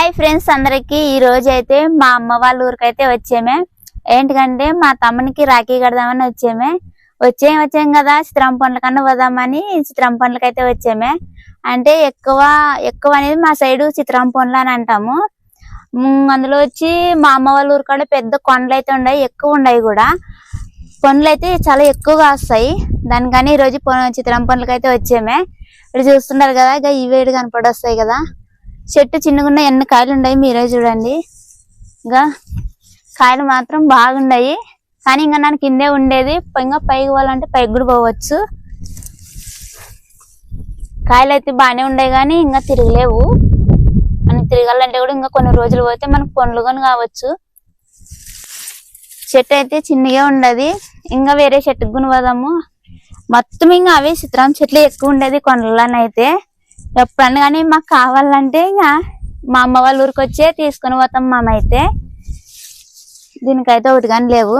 Hi friends అందరికి. ఈ రోజు అయితే మా అమ్మ వాళ్ళ ఊరికైతే వచ్చామే. ఏంటికంటే మా తమ్మునికి రాఖీ కడదామని వచ్చామే. వచ్చేం వచ్చాం కదా చిత్రం పండ్ల కన్నా పోదామని చిత్రం పండ్లకైతే వచ్చామే. అంటే ఎక్కువ ఎక్కువ అనేది మా సైడు చిత్రం పండ్లు అని అంటాము. అందులో వచ్చి మా అమ్మ వాళ్ళ ఊరు కూడా పెద్ద కొండలు అయితే ఉన్నాయి ఎక్కువ ఉన్నాయి కూడా. పండ్లు అయితే చాలా ఎక్కువగా వస్తాయి. దానికని ఈరోజు పొ- చిత్రం పండ్లకి అయితే వచ్చామే. ఇక్కడ చూస్తున్నారు కదా ఇక ఈ వేడి కనపడి వస్తాయి కదా. చెట్టు చిన్నగున్న ఎన్ని కాయలు ఉన్నాయి మీరే చూడండి. ఇంకా కాయలు మాత్రం బాగున్నాయి కానీ ఇంకా నాకు కిందే ఉండేది. ఇంకా పైకి పోవాలంటే పైకి కూడా పోవచ్చు. కాయలు అయితే బాగానే ఉన్నాయి కానీ ఇంకా తిరగలేవు. మనం తిరగాలంటే కూడా ఇంకా కొన్ని రోజులు పోతే మనకు పండ్లు కొని కావచ్చు. చెట్టు అయితే చిన్నగా ఉండదు. ఇంకా వేరే చెట్టుకు కొని పోదాము. మొత్తం ఇంకా అవే చిత్రం చెట్లు ఎక్కువ ఉండేది కొండలనైతే. ఎప్పుడన్నా కానీ మాకు కావాలంటే ఇంకా మా అమ్మ వాళ్ళ ఊరికి వచ్చే తీసుకొని పోతాం మామైతే అయితే. దీనికైతే ఒకటి కానీ లేవు.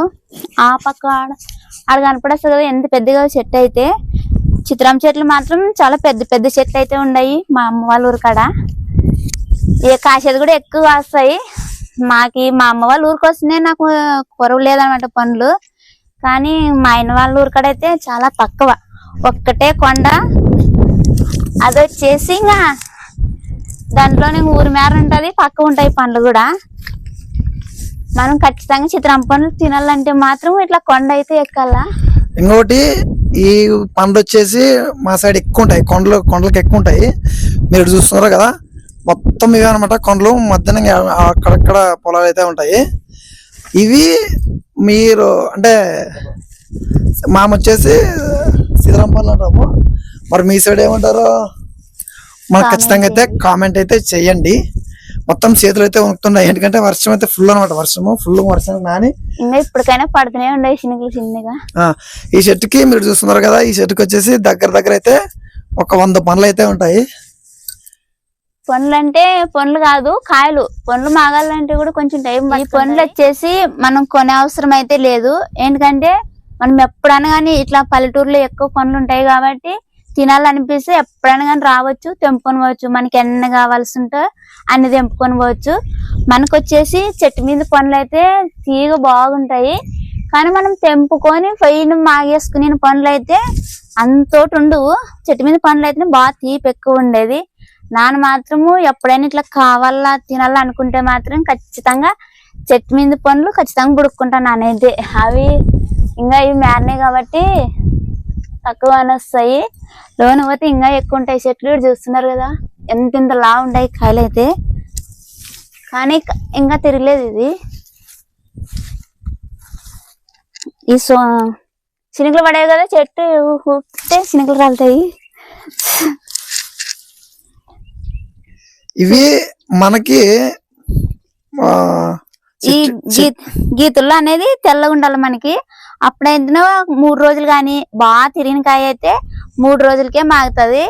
ఆ పక్క ఆడ ఆడ కనపడేస్తుంది కదా ఎంత పెద్దగా చెట్టు అయితే. చిత్రం చెట్లు మాత్రం చాలా పెద్ద పెద్ద చెట్లు అయితే ఉన్నాయి మా అమ్మ వాళ్ళ ఊరు కాడ. ఏ కాసేది కూడా ఎక్కువ వస్తాయి మాకి మా అమ్మ వాళ్ళ ఊరికి వస్తేనే నాకు కొరవ లేదనమాట పనులు. కానీ మా ఆయన వాళ్ళ ఊరు కాడ అయితే చాలా తక్కువ. ఒక్కటే కొండ అదొచ్చేసి ఇంకా దాంట్లోనే ఊరి మేర ఉంటుంది పక్క ఉంటాయి పండ్లు కూడా. మనం ఖచ్చితంగా చిత్రం పండ్లు తినాలంటే మాత్రం ఇట్లా కొండ అయితే ఎక్కాలా. ఇంకోటి ఈ పండ్లు వచ్చేసి మా సైడ్ ఎక్కువ ఉంటాయి కొండలు కొండలకు ఎక్కువ ఉంటాయి మీరు చూస్తున్నారు కదా మొత్తం ఇవే అనమాట కొండలు మధ్యన ఇంకా అక్కడక్కడ పొలాలు అయితే ఉంటాయి. ఇవి మీరు అంటే మామ వచ్చేసి సీతారాం పండ్లు అంటాము మరి మీ సైడ్ ఏమంటారు? మనకు ఖచ్చితంగా అయితే కామెంట్ అయితే చెయ్యండి మొత్తం చేతులు అయితే వణుకుతున్నాయి. ఎందుకంటే వర్షం అయితే ఫుల్ అనమాట వర్షము. ఫుల్ వర్షం నాని ఇంకా ఇప్పటికైనా పడుతూనే ఉండే చిన్నగా చిన్నగా. ఆ, ఈ చెట్టుకి మీరు చూస్తున్నారు కదా ఈ చెట్టుకి వచ్చేసి దగ్గర దగ్గర అయితే ఒక వంద పండ్లు అయితే ఉంటాయి. పండ్లు అంటే పండ్లు కాదు కాయలు. పండ్లు మాగాలంటే కూడా కొంచెం టైం ఈ పండ్లు వచ్చేసి మనం కొనే అవసరం అయితే లేదు. ఎందుకంటే మనం ఎప్పుడైనా కానీ ఇట్లా పల్లెటూరులో ఎక్కువ పండ్లు ఉంటాయి కాబట్టి తినాలనిపిస్తే ఎప్పుడైనా కానీ రావచ్చు తెంపుకొని పోవచ్చు. మనకి ఎన్ని కావాల్సి ఉంటే అన్ని తెంపుకొని పోవచ్చు. మనకు వచ్చేసి చెట్టు మీద పండ్లు అయితే తీగ బాగుంటాయి. కానీ మనం తెంపుకొని పైన మాగేసుకునే పండ్లు అయితే అంతోటి ఉండవు చెట్టు మీద పండ్లు అయితే బాగా తీపి ఎక్కువ ఉండేది నాన్న మాత్రము ఎప్పుడైనా ఇట్లా కావాలా తినాలా అనుకుంటే మాత్రం ఖచ్చితంగా చెట్టు మీద పండ్లు ఖచ్చితంగా బుడుక్కుంటాను నానైతే అవి ఇంకా ఇవి మేరనే కాబట్టి తక్కువ వస్తాయి లోన పోతే ఇంకా ఎక్కువ ఉంటాయి. చెట్లు చూస్తున్నారు కదా. ఎంత ఇంత లా ఉంటాయి కాయలు అయితే. కానీ ఇంకా తిరగలేదు ఇది. ఈ సో చినుకులు పడేవి కదా. చెట్టు ఊపితే చినుకులు రాలుతాయి. ఇవి మనకి ఈ గీ గీతుల్లో అనేది తెల్లగా ఉండాలి మనకి. అప్పుడైతే మూడు రోజులు కానీ బాగా తిరిగిన కాయ అయితే మూడు రోజులకే మాగుతుంది.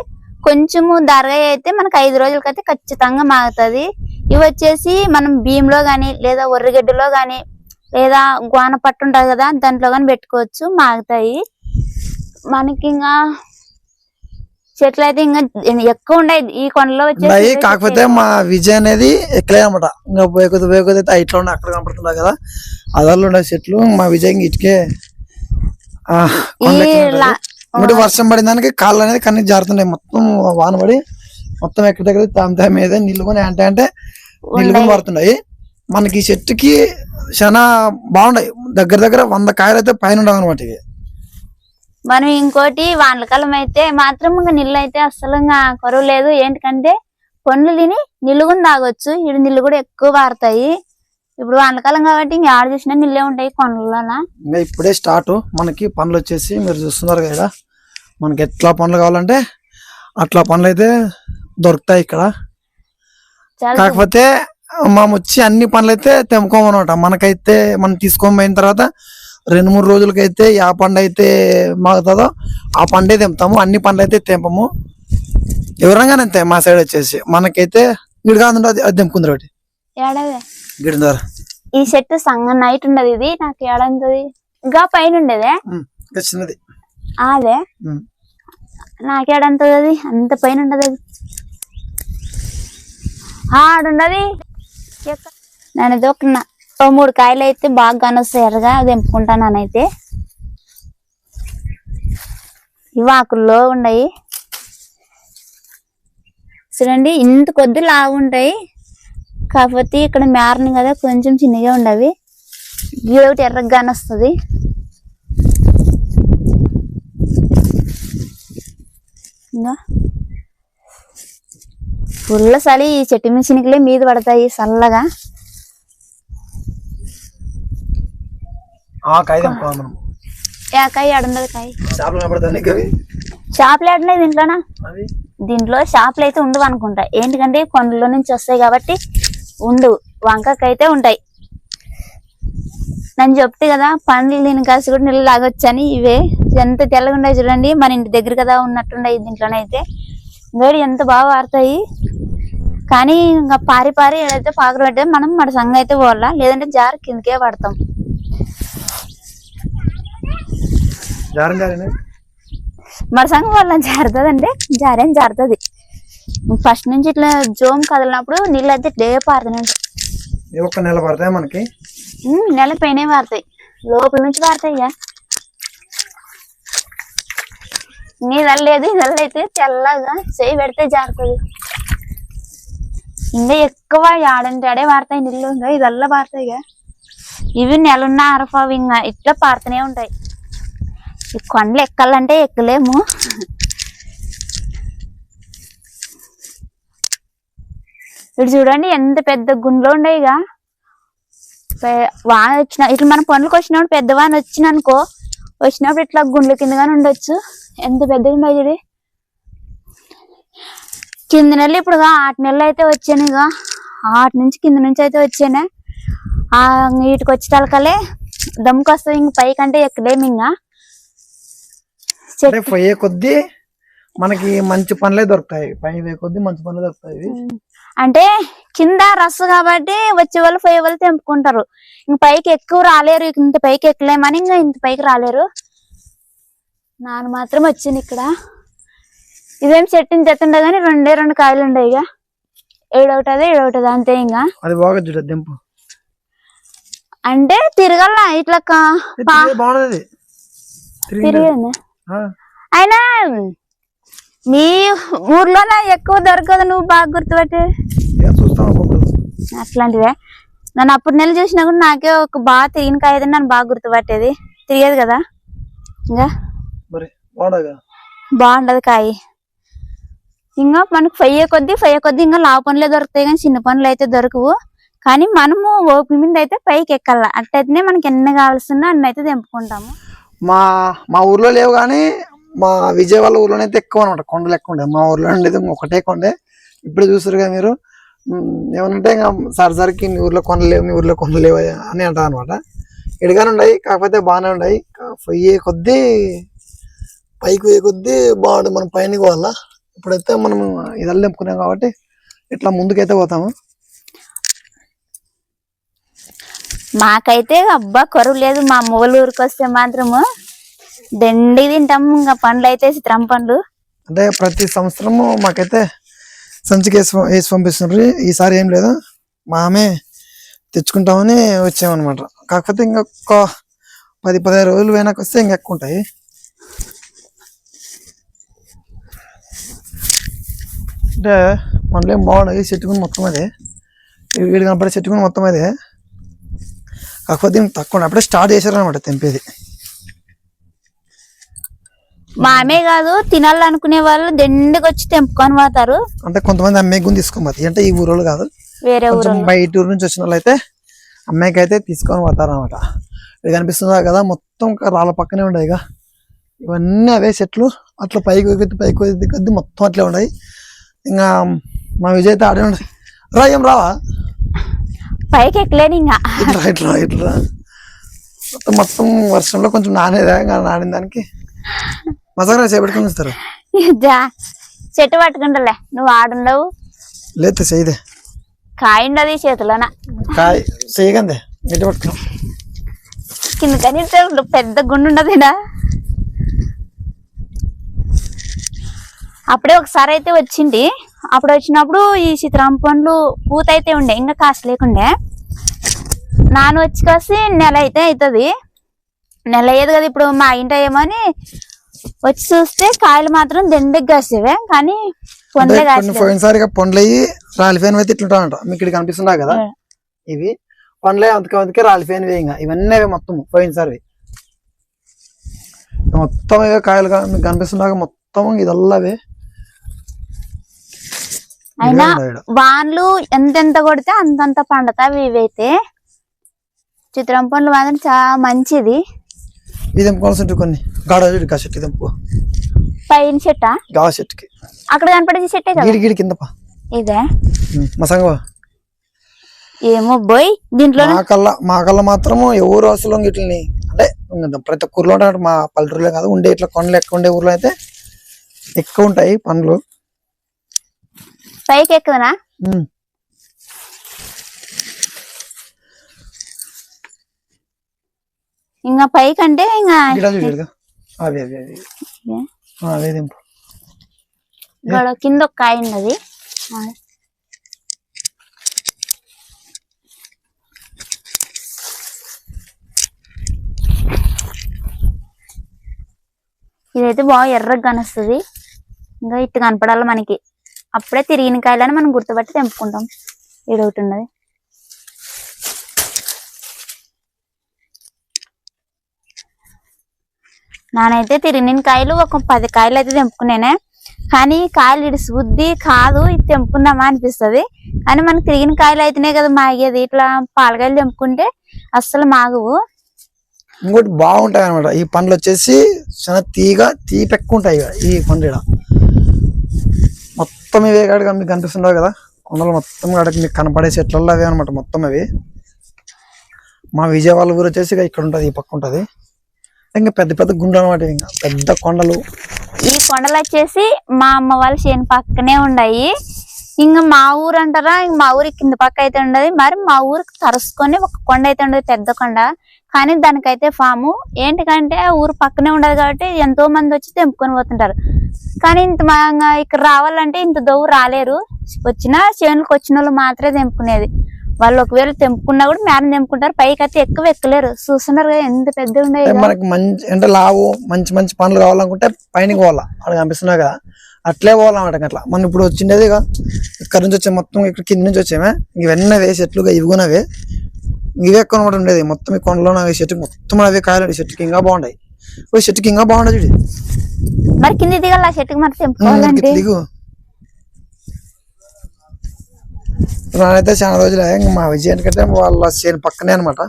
కొంచెము దరగా అయితే మనకి ఐదు రోజులకైతే ఖచ్చితంగా మాగుతుంది. ఇవి వచ్చేసి మనం బియ్యంలో గాని లేదా ఒర్రగడ్డలో గాని లేదా గోన పట్టు ఉంటుంది కదా దాంట్లో గాని పెట్టుకోవచ్చు మాగుతాయి. మనకి ఇంకా చెట్లు అయితే ఇంకా ఎక్కువ ఉన్నాయి ఈ కొండలో వచ్చేసి కాకపోతే మా విజయ్ అనేది ఎక్కలే అనమాట ఇంకా వేకొద్ది వేకొద్ది అయితే ఇట్లా ఉన్నాయి అక్కడ కనపడుతున్నాయి కదా. అదల్లో ఉండే చెట్లు మా విజయ్ ఇటుకే ఇంకోటి వర్షం పడిన దానికి కాళ్ళు అనేది కన్నీ జారుతున్నాయి మొత్తం వాన పడి మొత్తం ఎక్కడ దగ్గర తామి తామి మీద నీళ్ళు కొని అంటే అంటే నీళ్ళు కొని పడుతున్నాయి మనకి ఈ చెట్టుకి చాలా బాగున్నాయి దగ్గర దగ్గర వంద కాయలు అయితే పైన ఉండవు అనమాట ఇవి. మనం ఇంకోటి వానకాలం అయితే మాత్రం ఇంకా నీళ్ళు అయితే అస్సలు కరువు లేదు. ఏంటంటే పండ్లు తిని నీళ్ళు కూడా తాగొచ్చు. ఇటు నీళ్ళు కూడా ఎక్కువ పారుతాయి ఇప్పుడు వానకాలం కాబట్టి ఇంకా ఆడ చూసినా నీళ్ళే ఉంటాయి కొండలన ఇంకా ఇప్పుడే స్టార్ట్ మనకి పనులు వచ్చేసి మీరు చూస్తున్నారు కదా మనకి ఎట్లా పనులు కావాలంటే అట్లా పనులు అయితే దొరుకుతాయి ఇక్కడ. కాకపోతే మనం వచ్చి అన్ని పనులు అయితే తెంపుకోమన్నమాట. మనకైతే మనం తీసుకొని పోయిన తర్వాత రెండు మూడు రోజులకైతే ఆ పండు అయితే మాగుతుందో ఆ పండే తెంపుతాము. అన్ని పండ్లు అయితే తెంపము. ఎవరైనా అంతే మా సైడ్ వచ్చేసి. మనకైతే గిడి కాదు అది తెంపుకుందరు ఒకటి. గిడి ఈ చెట్టు సంగ నైట్ ఉండదు ఇది. నాకు ఏడంతది. ఇంకా పైన ఉండేదే. చిన్నది. అదే. నాకేడంతది అది. అంత పైన ఉండదు అది. ఆడున్నది ఎక్క- నేను ఇది ఒక నా- ఓ మూడు కాయలు అయితే బాగా కానొస్తాయి ఎర్రగా తెంపుకుంటాను తెంపుకుంటానైతే ఇవి ఆకుల్లో ఉన్నాయి. చూడండి ఇంత కొద్ది లావు ఉంటాయి. కాకపోతే ఇక్కడ మేరని కదా కొంచెం చిన్నగా ఉండవి. ఇవి ఒకటి ఎర్రగా కానొస్తుంది ఇంకా ఫుల్ చలి ఈ చెట్టు మీద చినుకులే మీద పడతాయి చల్లగా. ఆ కాయ తెంపుకోవాలి మనం ఏ చేపలు దీంట్లోనా? అవి? దీంట్లో షాపులు అయితే ఉండవు అనుకుంటా. ఏంటికంటే కొండలో నుంచి వస్తాయి కాబట్టి ఉండవు. వంకాయకి అయితే ఉంటాయి. నన్ను చెప్తే కదా పండ్లు దీని కాసి కూడా నీళ్ళు లాగొచ్చని ఇవే. ఎంత తెల్లగా ఉన్నాయి చూడండి. మన ఇంటి దగ్గర కదా ఉన్నట్టున్నాయి దీంట్లోనైతే వేడి ఎంత బాగా వారుతాయి. కానీ ఇంకా పారి పారి ఏదైతే పాకలు పెట్టే మనం మన సంగ అయితే పోవాలా? లేదంటే జార కిందకే పడతాం. జారం జారిన? మన సంగం వల్ల జారుతుంది జారేం జారుతుంది. ఫస్ట్ నుంచి ఇట్లా జోమ్ కదిలినప్పుడు నీళ్ళు అయితే ఇవి ఒక్క నెల పడతాయి మనకి? నెల పైన పారుతాయి. లోపల నుంచి పారుతాయి ఇక నీ లేదు ఇదల్ల అయితే తెల్లగా చేయి పెడితే జారుతుంది. ఇంకా ఎక్కువ ఆడంటే ఆడే పారుతాయి నీళ్ళు. ఇంకా ఇదల్లా పారుతాయి ఇక ఇవి నెలన్న అరఫావి ఇంకా ఇట్లా పారుతూనే ఉంటాయి. కొండలు ఎక్కాలంటే ఎక్కలేము. ఇటు చూడండి ఎంత పెద్ద గుండ్లు ఉండేగా ఇక. వాన వచ్చిన ఇట్లా మన పనులకు వచ్చినప్పుడు పెద్ద వాన వచ్చిననుకో వచ్చినప్పుడు ఇట్లా గుండ్ల కిందగానే ఉండొచ్చు. ఎంత పెద్దగా ఉండవు చూడి. కింద నెలలు ఇప్పుడు ఆట నెలలు అయితే వచ్చాను ఇక. ఆట నుంచి కింద నుంచి అయితే వచ్చానే. వీటికి నీటికి వచ్చేటలకలే దమ్ముకు వస్తుంది ఇంక పైకంటే ఎక్కలేము ఇంకా. అంటే పోయే కొద్దీ మనకి మంచి పనులే దొరుకుతాయి. పై పోయే కొద్దీ మంచి పనులే దొరుకుతాయి. అంటే కింద రస్సు కాబట్టి వచ్చే వాళ్ళు పోయే వాళ్ళు తెంపుకుంటారు. ఇంక పైకి ఎక్కువ రాలేరు ఇంత పైకి ఎక్కలేమని ఇంకా ఇంత పైకి రాలేరు. నాన్న మాత్రం వచ్చింది ఇక్కడ. ఇదేం చెట్టుని తెత్తుండే కానీ రెండే రెండు కాయలు ఉండే ఇక ఏడొకటది ఏడొకటది అంతే ఇంకా అది బాగా చూడ దింపు అంటే తిరగల ఇట్లా తిరిగింది? అయినా మీ ఊర్లోనే ఎక్కువ దొరకదు నువ్వు బాగా గుర్తుపట్టి. అట్లాంటివే. నన్ను అప్పుడు నెల చూసినా కూడా నాకే ఒక బాగా తిరిగిన కాయ ఏదైనా నన్ను బాగా గుర్తుపట్టేది. తిరిగేది కదా? ఇంకా? బాగుండదు కాయ. ఇంకా మనకు ఫయ్యే కొద్దీ ఫయ్యే కొద్దీ ఇంకా లావు పనులే దొరుకుతాయి కానీ చిన్న పనులు అయితే దొరకవు. కానీ మనము ఓపి మీద అయితే పైకి ఎక్కాల అట్టయితేనే మనకి ఎన్ని కావాల్సిన అన్ని అయితే తెంపుకుంటాము. మా మా ఊర్లో లేవు కానీ మా విజయవాడ ఊర్లోనే అయితే ఎక్కువ అనమాట కొండలు ఎక్కువ ఉండే. మా ఊర్లో ఉండేది ఒకటే కొండే. ఇప్పుడు చూసారుగా కదా మీరు. ఏమంటే ఏమనంటే ఇంకా సరసరికి మీ ఊర్లో కొండలు లేవు మీ ఊర్లో కొండలు లేవు అని అంటారు అనమాట ఇడిగానే ఉన్నాయి కాకపోతే బాగానే ఉన్నాయి. పోయే కొద్దీ పైకి పోయే కొద్దీ బాగుంటుంది. మనం పైనకి పోవాలా? ఇప్పుడైతే మనం ఇదల్లా కాబట్టి ఇట్లా ముందుకైతే పోతాము. మాకైతే అబ్బా కరువు లేదు. మా మూల ఊరికి వస్తే మాత్రము దండి తింటాం. ఇంకా పండ్లు అయితే చిత్రం పండ్లు. అంటే ప్రతి సంవత్సరము మాకైతే సంచికి వేసి వేసి పంపిస్తున్నారు. ఈసారి ఏం లేదు. మామే తెచ్చుకుంటామని వచ్చామన్నమాట. కాకపోతే ఇంకొక పది పదిహేను రోజులు వెనక వస్తే ఇంకా ఎక్కువ ఉంటాయి. అంటే పండ్లు ఏం బాగున్నాయి చెట్టుకుని మొత్తం అదే. వీడు కనపడే చెట్టుకుని మొత్తం అదే. కాకపోతే తక్కువ. అప్పుడే స్టార్ట్ చేశారనమాట తెంపేది. మామే కాదు తినాలనుకునే వాళ్ళు దండికి వచ్చి తెంపుకొని పోతారు. అంటే కొంతమంది అమ్మాయి గుని తీసుకోమతి అంటే ఈ ఊరోళ్ళు కాదు. వేరే ఊరు బయట ఊరు నుంచి వచ్చిన వాళ్ళు అయితే అమ్మాయికి అయితే తీసుకొని పోతారు అనమాట ఇది కనిపిస్తుందా కదా మొత్తం రాళ్ళ పక్కనే ఉన్నాయి ఇక. ఇవన్నీ అవే చెట్లు. అట్లా పైకి కొద్ది పైకి కొద్ది కొద్ది మొత్తం అట్లే ఉన్నాయి. ఇంకా మా విజయ్ అయితే ఆడే ఉండే. రా ఏం రావా? పైకి ఎక్కలేని ఇంకా. ఇట్లా ఇట్లా ఇట్లా మొత్తం మొత్తం వర్షంలో కొంచెం నానేదా? నానిన దానికి? మసాలా చేపెట్టుకొని వస్తారు చెట్టు పట్టుకుంటలే. నువ్వు ఆడుండవు. లేదు చేయదే. కాయ ఉండదు చేతిలోన. కాయ చేయగందే పట్టుకున్నాం కింద కానీ పెద్ద గుండు ఉండదు. అప్పుడే ఒకసారి అయితే వచ్చింది. అప్పుడు వచ్చినప్పుడు ఈ సీతారామ పండ్లు పూత అయితే ఉండే ఇంకా కాస్ట్ లేకుండే. నాన్న వచ్చి కాసి నెల అయితే అవుతుంది నెల అయ్యేది కదా ఇప్పుడు మా ఇంట ఏమని వచ్చి చూస్తే కాయలు మాత్రం దండకి కాసేవే కానీ పండ్లు ఇట్లుంటాయంట మీకు ఇక్కడ కనిపిస్తుందా కదా. ఇవి పండ్లే రాలిపోయినవి ఇంకా. ఇవన్నీ అవే మొత్తం పోయినసారి. మొత్తం కాయలు కా- మీకు కనిపిస్తున్నాక మొత్తం ఇదల్లా అవే. అయినా. వాన్లు ఎంతెంత కొడితే అంతంత పండుతాయి ఇవైతే చిత్రం పండ్లు మాత్రం చాలా మంచిది. ఇది తెంపుకోవాల్సి ఉంటుంది కొన్ని. గాడ చెట్టు గా చెట్టు తెంపు పైన చెట్ట గా చెట్టుకి అక్కడ కనపడేది చెట్టే కదా? గిడి గిడి కింద పా ఇదే ఏమో బోయ్ దీంట్లో మా కల్లా మా కల్లా మాత్రము ఎవరు అసలు ఇట్లని అంటే ప్రతి ఒక్క ఊర్లో మా పల్లెటూరులో కాదు ఉండే ఇట్లా కొండలు ఎక్కువ ఉండే ఊర్లో అయితే ఎక్కువ ఉంటాయి పండ్లు. పైకి ఎక్కువనా. ఇంకా పైకి అంటే ఇంకా ఇక్కడ కింద ఒక కాయ ఉన్నది. ఇదైతే బాగా ఎర్రగా కనిస్తుంది ఇంకా ఇట్టు కనపడాలి మనకి అప్పుడే తిరిగిన కాయలని మనం గుర్తుపట్టి తెంపుకుంటాం. ఈడ ఒకటి ఉన్నది. నానైతే తిరిగిన కాయలు ఒక పది కాయలు అయితే తెంపుకున్నానే కానీ కాయలు ఇటు శుద్ధి కాదు ఇది తెంపుకుందామా అనిపిస్తది. కానీ మనకి తిరిగిన కాయలు అయితేనే కదా మాగేది. ఇట్లా పాలకాయలు తెంపుకుంటే అస్సలు మాగవు. ఇంకోటి బాగుంటాయి అనమాట ఈ పండ్లు వచ్చేసి చాలా తీగ తీపి ఉంటాయి ఈ పండ్లు మొత్తం ఇవే కాడగా మీకు కనిపిస్తుండవు కదా? కొండలు మొత్తం కాడకి మీకు కనపడే చెట్లలో అవే అనమాట మొత్తం అవి. మా విజయవాడ ఊరు వచ్చేసి ఇక్కడ ఉంటుంది ఈ పక్క ఉంటది. ఇంకా పెద్ద పెద్ద గుండెలు అనమాట ఇంకా. పెద్ద కొండలు. ఈ కొండలు వచ్చేసి మా అమ్మ వాళ్ళ చేను పక్కనే ఉన్నాయి ఇంకా మా ఊరు అంటారా? మా ఊరి కింద పక్క అయితే ఉండదు. మరి మా ఊరికి తరుసుకొని ఒక కొండ అయితే ఉండదు పెద్ద కొండ. కానీ దానికైతే ఫాము. ఏంటికంటే ఊరు పక్కనే ఉండదు కాబట్టి ఎంతో మంది వచ్చి తెంపుకొని పోతుంటారు. కానీ ఇంత మా ఇక్కడ రావాలంటే ఇంత దవ్వు రాలేరు. వచ్చిన చేనులకు వచ్చిన వాళ్ళు మాత్రమే తెంపుకునేది. వాళ్ళు ఒకవేళ తెంపుకున్నా కూడా మేడం తెంపుకుంటారు. పైకి అయితే ఎక్కువ ఎక్కలేరు. చూస్తున్నారు కదా ఎంత పెద్ద అంటే మనకి మంచి అంటే లావు మంచి మంచి పండ్లు కావాలనుకుంటే పైనకి పోవాలా? అక్కడ కనిపిస్తున్నాయి కదా. అట్లే పోవాలన్నమాట అట్లా. మనం ఇప్పుడు వచ్చిండేది ఇక ఇక్కడ నుంచి వచ్చే మొత్తం ఇక్కడ కింద నుంచి వచ్చామే. ఇవన్నీ అవే చెట్లు ఇవి ఇవే అనమాట ఉండేది మొత్తం ఈ కొండలో అవి చెట్టు మొత్తం అవే కాయలు చెట్టుకి ఇంకా బాగుంటాయి ఓ చెట్టుకి ఇంకా బాగుంటాయి చూడు. మరి కింద దిగాలి ఆ చెట్టుకి మరి ఉమ్, తెంపుకోవాలంటే ఇట్లా దిగు. నానైతే చాలా రోజులు ఇంకా మా విజయానికి కంటే వాళ్ళ చేను పక్కనే అనమాట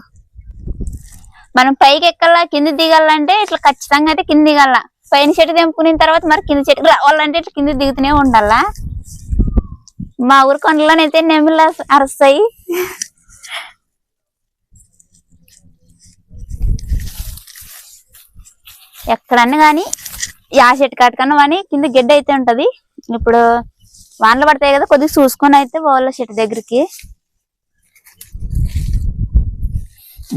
మనం పైకి ఎక్కాలా కింద దిగాలంటే ఇట్లా ఖచ్చితంగా అయితే కింద దిగాల. పైన చెట్టు తెంపుకున్న తర్వాత మరి కింద చెట్టుకు రావాలంటే ఇట్లా కింద దిగుతూనే ఉండాలా? మా ఊరు కొండలోనైతే అరస్- అరుస్తాయి. ఎక్కడన్నా కానీ యా చెట్టు కాటుకన్నా కానీ కింద గెడ్డ అయితే ఉంటుంది. ఇప్పుడు వానలు పడతాయి కదా కొద్దిగా చూసుకొని అయితే వాళ్ళ చెట్టు దగ్గరికి.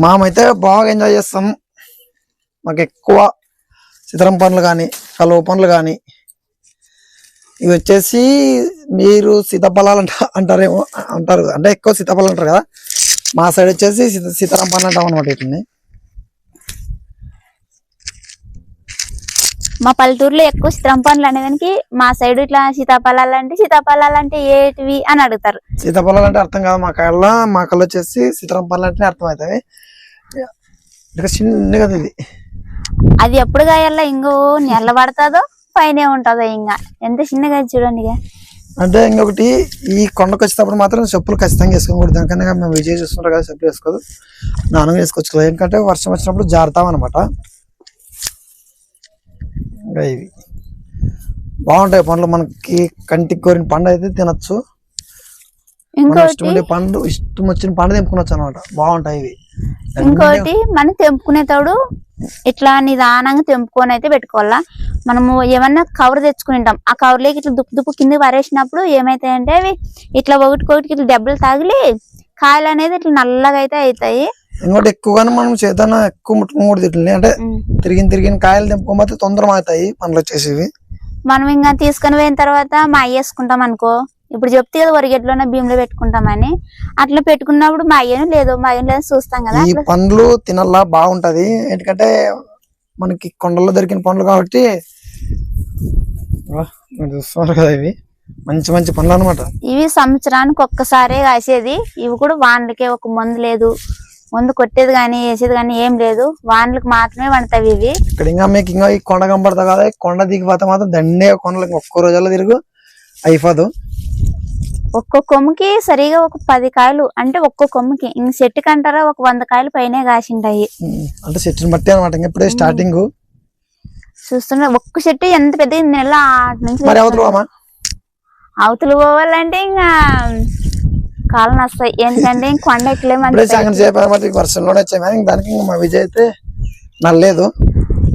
మామైతే బాగా ఎంజాయ్ చేస్తాం. మాకు ఎక్కువ చిత్రం పనులు కానీ కలువ పండ్లు కానీ ఇవి వచ్చేసి మీరు సీతాఫలాలు అంట అంటారేమో అంటారు. అంటే ఎక్కువ సీతాఫలాలు అంటారు కదా. మా సైడ్ వచ్చేసి సీత సీతారాం పనులు అంటాం అనమాట వీటిని. మా పల్లెటూరులో ఎక్కువ చిత్రం పండ్లు అనేదానికి మా సైడ్ ఇట్లా సీతాఫలాలు అంటే సీతాఫలాలు అంటే ఏటివి అని అడుగుతారు. సీతాఫలాలు అంటే అర్థం కాదు మా కళ్ళ మా కళ్ళు వచ్చేసి సీతారాం పండ్లు అంటే అర్థం అవుతాయి చిన్నగా ఇది. అది ఎప్పుడు కాయాలా? ఇంకో నెల పడుతుందో పైన ఉంటుందో ఇంకా. ఎంత చిన్నగా చూడండి. అంటే ఇంకొకటి ఈ కొండకు వచ్చేటప్పుడు మాత్రం చెప్పులు ఖచ్చితంగా వేసుకోకూడదు దానికన్నా మేము విజయ్ చూస్తుంటారు కదా చెప్పులు వేసుకోదు. నాన్న వేసుకోవచ్చు ఎందుకంటే వర్షం వచ్చినప్పుడు జారుతాం అనమాట ఇంకా ఇవి. బాగుంటాయి పండ్లు మనకి. కంటికి కోరిన పండు అయితే తినచ్చు. ఇంకోటి పండు ఇష్టం వచ్చిన పండు తెంపుకునొచ్చు అనమాట బాగుంటాయి ఇవి. ఇంకోటి మనం తెంపుకునేటప్పుడు ఇట్లా నిదానంగా తెంపుకొని అయితే పెట్టుకోవాలా. మనము ఏమన్నా కవర్ తెచ్చుకుంటాం ఆ కవర్ లేకి ఇట్లా దుప్పు దుప్పు కింద పరేసినప్పుడు ఏమైతాయంటే అవి ఇట్లా ఒకటికొకటి ఇట్లా దెబ్బలు తగిలి కాయలు అనేది ఇట్లా నల్లగా అయితే అవుతాయి. ఇంకోటి ఎక్కువగానే మనం చేతన ఎక్కువ ముట్టుకోకూడదు ఇట్లని అంటే. తిరిగిన తిరిగిన కాయలు తెంపుకోకపోతే తొందర అవుతాయి పండ్లు వచ్చేసి మనం ఇంకా తీసుకొని పోయిన తర్వాత మా అయ్య వేసుకుంటాం అనుకో. ఇప్పుడు చెప్తే కదా వరిగెట్లోనే భీములో పెట్టుకుంటామని. అట్లా పెట్టుకున్నప్పుడు మా అయ్యను లేదు మా అయ్యను లేదు చూస్తాం కదా. ఈ పండ్లు తినల్లా బాగుంటది. ఎందుకంటే మనకి కొండల్లో దొరికిన పండ్లు కాబట్టి చూస్తున్నారు కదా ఇవి. మంచి మంచి పండ్లు అనమాట ఇవి సంవత్సరానికి ఒక్కసారే కాసేది. ఇవి కూడా వాన్లకే ఒక మందు లేదు. మందు కొట్టేది కానీ వేసేది కానీ ఏం లేదు. వాన్లకు మాత్రమే వండుతాయి ఇవి. ఇక్కడ ఇంకా మీకు ఇంకా ఈ కొండ కనబడతా కదా కొండ దిగిపోతే మాత్రం దండే కొండలు ఇంకా ఒక్క రోజుల్లో తిరుగు. అయిపోదు. ఒక్కో కొమ్ముకి సరిగా ఒక పది కాయలు అంటే ఒక్కో కొమ్ముకి. ఇంక చెట్టుకి అంటారా ఒక వంద కాయలు పైనే కాసింటాయి. అంటే చెట్టుని బట్టి అనమాట ఇప్పుడే స్టార్టింగ్. చూస్తున్నా ఒక్క చెట్టు ఎంత పెద్ద నెల ఆటి నుంచి మరి అవతల అమ్మా అవతలు పోవాలంటే ఇంకా కాళ్ళు నస్తాయి ఎందుకంటే ఇంక కొండ ఎక్కలేమంటే సగం సేపు అనమాట ఈ వర్షంలోనే వచ్చాయి కానీ ఇంక దానికి మా విజయ్ అయితే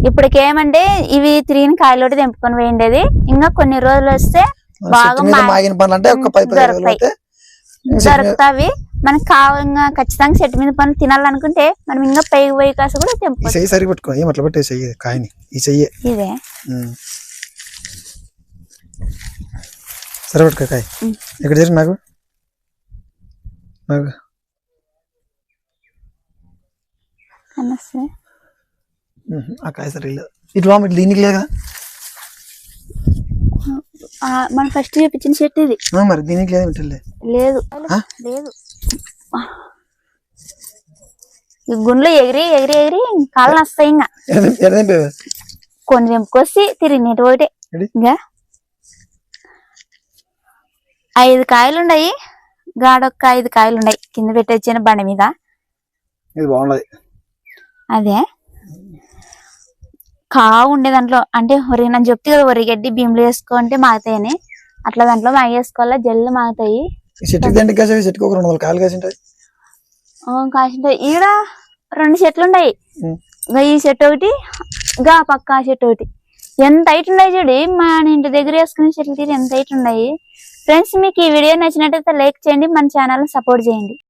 ఇప్పటికేమంటే ఇవి తిరిగిన కాయలోటి తెంపుకొని పోయిండేది ఇంకా కొన్ని రోజులు వస్తే బాగా మాగిన అంటే ఒక పది దొరుకుతాయి. దొరుకుతావి. మనకి కావాలంగా ఖచ్చితంగా చెట్టు మీద పనులు తినాలనుకుంటే మనం ఇంకా పైకి పోయి కాసి కూడా చెయ్యి సరిగి పెట్టుకో. ఏం అట్లా పెట్టే చెయ్యి? కాయని. ఈ చెయ్యి. ఇదే. సరే పెట్టుకో కాయ. ఇక్కడ నాకు? నాకు అనొస్తే. ఆ కాయ లేదు ఇట్లా ఇట్లా దీనికి లేదు మనం ఫస్ట్ చూపించిన చెట్టు ఇది మరి దీనికి లేదు ఇట్లే లేదు? లేదు ఈ గుండ్లు ఎగిరి ఎగిరి ఎగిరి కాళ్ళు వస్తాయి ఇంకా కొన్ని తెంపుకొచ్చి తిరిగినట్టు ఒకటే ఎడి? ఇంకా ఐదు కాయలు ఉన్నాయి గాడొక్క ఐదు కాయలు ఉన్నాయి కింద పెట్టొచ్చిన బండి మీద. ఇది అదే. కా ఉండే దాంట్లో అంటే వరి నన్ను చెప్తే కదా వరి గడ్డి భీములు వేసుకుంటే మాగుతాయని. అట్లా దాంట్లో మాగ వేసుకోవాలా జల్లు మాగుతాయి. ఈ చెట్టుకి దండి కాసే ఈ చెట్టుకి ఒక రెండు వందల కాయలు కాసి ఉంటాయి కాసింటాయి. ఈడ రెండు చెట్లు ఉన్నాయి ఈ చెట్టు ఒకటి గా పక్క చెట్టు ఒకటి. ఎంత హైట్ ఉన్నాయి చూడు. మా ఇంటి దగ్గర వేసుకునే చెట్లు తీరు ఎంత హైట్ ఉన్నాయి. ఫ్రెండ్స్ మీకు ఈ వీడియో నచ్చినట్లయితే లైక్ చేయండి మన ఛానల్ సపోర్ట్ చేయండి.